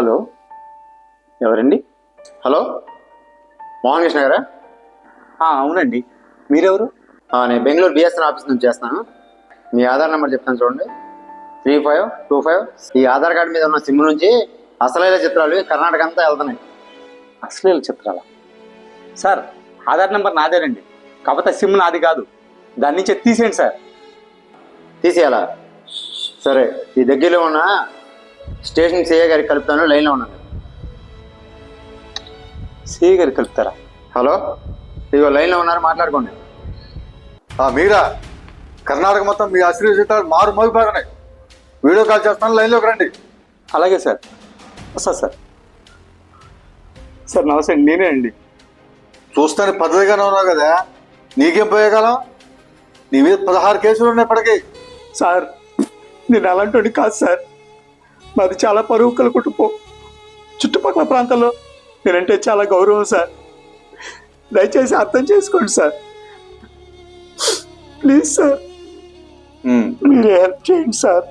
Hello? ఎవరండి? Hello? Mohan Krishna గారా? ఆ, అవునండి. మీరెవరు? నేను బెంగళూరు బిఎస్ఎన్ ఆఫీస్ నుంచి చేస్తున్నాను. మీ ఆధార్ నెంబర్ చెప్తాను చూడండి. Three five two five. ఈ ఆధార్ కార్డు మీద ఉన్న సిమ్ నుంచి అసలైన చిత్రాలు కర్ణాటక అంతా వెళ్తున్నాయి. అశ్లీల చిత్రాల? సార్ ఆధార్ నెంబర్ నాదేనండి. కాకపోతే సిమ్ నాది కాదు. దాని నుంచి తీసేయండి సార్. తీసేయాలా? సరే ఈ దగ్గరలో ఉన్న స్టేషన్ సిఏ గారికి కలుపుతాను లైన్లో ఉన్నాను సిఐ గారు కలుపుతారా? హలో? ఇదిగో లైన్లో ఉన్నారు మాట్లాడుకోండి. ఆ మీరా? కర్ణాటక మొత్తం మీ చిత్రాలు మారు మోగిపోతున్నాయి వీడియో కాల్ చేస్తాను లైన్లోకి రండి. అలాగే సార్. వస్తా సార్. సార్ నమస్తే నేనే అండి. చూస్తానికి పద్ధతిగానే ఉన్నావు కదా. నీకేం పోయేకాలం నీ మీద పదహారు కేసులు ఉన్నాయి ఇప్పటికీ. సార్ నేను అలాంటి కాదు సార్. మాది చాలా పరువు కల కుటుంబం. చుట్టుపక్కల ప్రాంతాల్లో నేనంటే చాలా గౌరవం సార్. దయచేసి అర్థం చేసుకోండి సార్. Please sir. మీరే హెల్ప్ చేయండి సార్.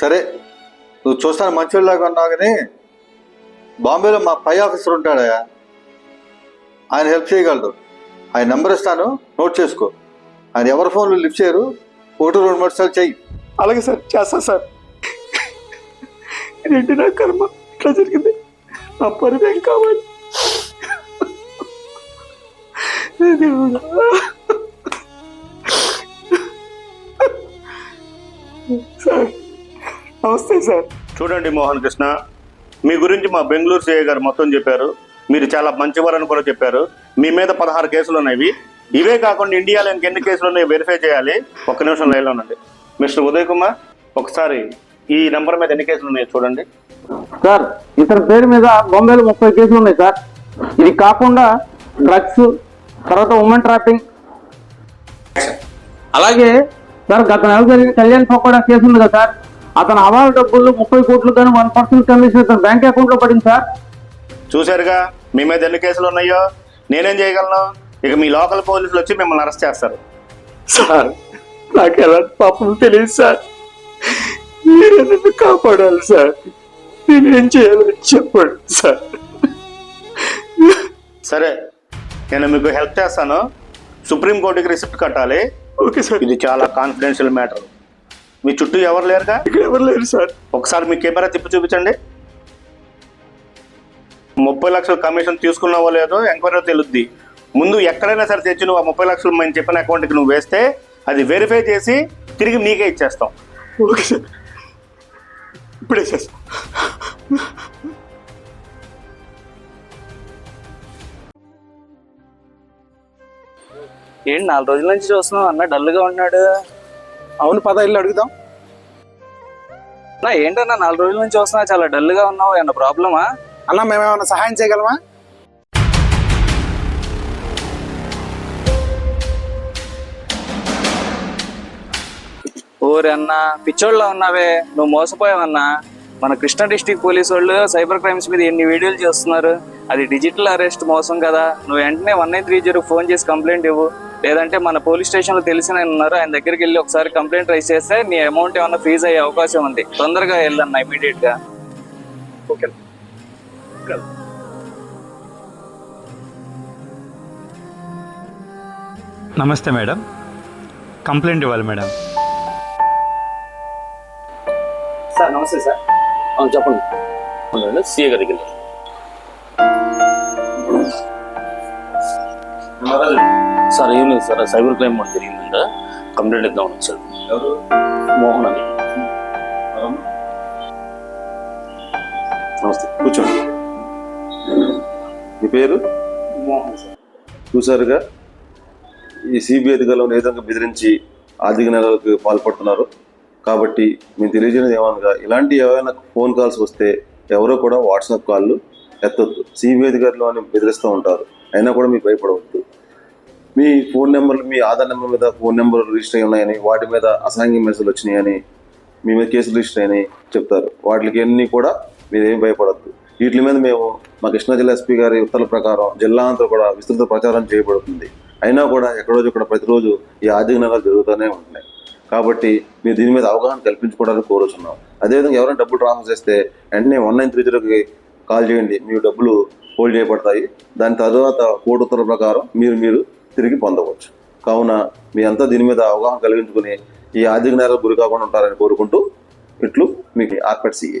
సరే. నువ్వు చూస్తాను మంచిలాగా ఉన్నావు కానీ బాంబేలో మా పై ఆఫీసర్ ఉంటాడయా ఆయన హెల్ప్ చేయగలడు. ఆయన నెంబర్ ఇస్తాను. నోట్ చేసుకో. ఆయన ఎవరి ఫోన్లు లిఫ్ట్ చేయరు. ఒకటి రెండు మూడు సార్లు చెయ్యి. అలాగే సార్. చేస్తా సార్. ఏంటి నా కర్మ. ఇట్లా జరిగింది. నా పరివేం కావాలి? దేవుడా. సార్ నమస్తే సార్. చూడండి మోహన్ కృష్ణ మీ గురించి మా బెంగళూరు సిఐ గారు మొత్తం చెప్పారు. మీరు చాలా మంచివారని కూడా చెప్పారు. మీ మీద పదహారు కేసులు ఉన్నాయి. ఇవే కాకుండా ఇండియాలో ఇంకెన్ని కేసులు ఉన్నాయో వెరిఫై చేయాలి. ఒక్క నిమిషం లైన్లో ఉండండి. మిస్టర్ ఉదయ్ కుమార్ ఒకసారి ఈ నెంబర్ మీద ఎన్ని కేసులు ఉన్నాయో చూడండి. సార్ ఇతని పేరు మీద బొంబాయిలో ముప్పై కేసులు ఉన్నాయి సార్. ఇది కాకుండా డ్రగ్స్ తర్వాత ఉమెన్ ట్రాపింగ్ అలాగే సార్ గత నెల జరిగిన కళ్యాణ్ పకోడా కేసు ఉంది కదా సార్. అతను అవాల డబ్బులు ముప్పై కోట్లు కానీ వన్ పర్సెంట్ కమిషన్ ఇతను బ్యాంక్ అకౌంట్లో పడింది సార్. చూశారుగా మీ మీద ఎన్ని కేసులు ఉన్నాయో? నేనేం చేయగలను? ఇక మీ లోకల్ పోలీసులు వచ్చి మిమ్మల్ని అరెస్ట్ చేస్తారు. సార్ నాకు ఎలాంటి పాపం తెలియదు సార్. మీరే నన్ను కాపాడాలి సార్. నేనేం చేయాలో చెప్పండి సార్. సరే నేను మీకు హెల్ప్ చేస్తాను. సుప్రీంకోర్టుకి రిసిప్ట్ కట్టాలి. Okay sir. ఇది చాలా కాన్ఫిడెన్షియల్ మ్యాటర్ మీ చుట్టూ ఎవరు లేరుగా? ఇక్కడ ఎవరు లేరు సార్. ఒకసారి మీ కెమెరా తిప్పి చూపించండి. ముప్పై లక్షల కమిషన్ తీసుకున్నావో లేదో ఎంక్వైరీ తెలుద్ది. ముందు ఎక్కడైనా సరే తెచ్చి నువ్వు ఆ ముప్పై లక్షలు మేము చెప్పిన అకౌంట్కి నువ్వు వేస్తే అది వెరిఫై చేసి తిరిగి నీకే ఇచ్చేస్తాం. Okay sir. ఇప్పుడే సార్ ఏంటి నాలుగు రోజుల నుంచి చూస్తున్నాం అన్న డల్గా ఉన్నాడు. అవును పద ఇల్లు అడుగుదాం. అన్న ఏంటన్నా నాలుగు రోజుల నుంచి చూస్తున్నా చాలా డల్గా ఉన్నావు. ఏమన్నా ప్రాబ్లమా? అన్న మేమేమైనా సహాయం చేయగలమా? ఓరన్నా అన్న పిచ్చోళ్ళ ఉన్నావే నువ్వు మోసపోయావన్నా. మన కృష్ణా డిస్టిక్ పోలీసు వాళ్ళు సైబర్ క్రైమ్స్ మీద ఎన్ని వీడియోలు చేస్తున్నారు? అది డిజిటల్ అరెస్ట్ మోసం కదా. నువ్వు వెంటనే one nine three zero phone చేసి కంప్లైంట్ ఇవ్వు. లేదంటే మన పోలీస్ స్టేషన్లో తెలిసిన ఆయన ఉన్నారు. ఆయన దగ్గరికి వెళ్ళి ఒకసారి కంప్లైంట్ రైజ్ చేస్తే నీ అమౌంట్ ఏమన్నా ఫ్రీజ్ అయ్యే అవకాశం ఉంది. తొందరగా వెళ్ళన్న ఇమీడియట్గా ఓకే. నమస్తే మేడం. కంప్లైంట్ ఇవ్వాలి మేడం. సార్ నమస్తే సార్. చెప్పండి. సీఏ గారికి సార్ ఏం లేదు సార్ సైబర్ క్రైమ్ ఒకటి జరిగిందంట. కంప్లైంట్ ఇద్దామని వచ్చారు మోహన్ అని. నమస్తే కూర్చోండి. మీ పేరు? చూసారుగా ఈ సిబిఐ అధికారులను ఏ విధంగా బెదిరించి ఆర్థిక నేరాలకు పాల్పడుతున్నారు. కాబట్టి మేము తెలియజేయడం ఏమనగా ఇలాంటి ఏమైనా ఫోన్ కాల్స్ వస్తే ఎవరో కూడా వాట్సాప్ కాళ్ళు ఎత్తొద్దు. సిబిఐ అధికారులు అని బెదిరిస్తూ ఉంటారు. అయినా కూడా మీకు భయపడవద్దు. మీ ఫోన్ నెంబర్లు మీ ఆధార్ నెంబర్ మీద ఫోన్ నెంబర్ రిజిస్టర్ అయి ఉన్నాయని వాటి మీద అసాంఘిక మెసేజ్లు వచ్చినాయని మీ మీద కేసులు రిజిస్టర్ అయినాయి చెప్తారు. వాటికి అన్ని కూడా మీరు భయపడద్దు. వీటి మీద మేము మా కృష్ణా జిల్లా ఎస్పీ గారి ఉత్తర్వుల ప్రకారం జిల్లా అంతా కూడా విస్తృత ప్రచారం చేయబడుతుంది. అయినా కూడా ఎక్కడో ఇక్కడ ప్రతిరోజు ఈ ఆర్థిక నేరాలు జరుగుతూనే ఉంటున్నాయి. కాబట్టి మీరు దీని మీద అవగాహన కల్పించుకోవడానికి కోరుచున్నాం. అదేవిధంగా ఎవరైనా డబ్బులు ట్రాన్స్ఫర్ చేస్తే వెంటనే వన్ నైన్ త్రీ జీరోకి కాల్ చేయండి. మీ డబ్బులు హోల్డ్ చేయబడతాయి. దాని తర్వాత కోర్టు ఉత్తర్వుల ప్రకారం మీరు మీరు తిరిగి పొందవచ్చు. కావున మీ అంతా దీని మీద అవగాహన కలిగించుకుని ఈ ఆర్థిక నేరాలకు గురి కాకుండా ఉంటారని కోరుకుంటూ ఇట్లు మీకు ఆర్పెట్ సిఏ.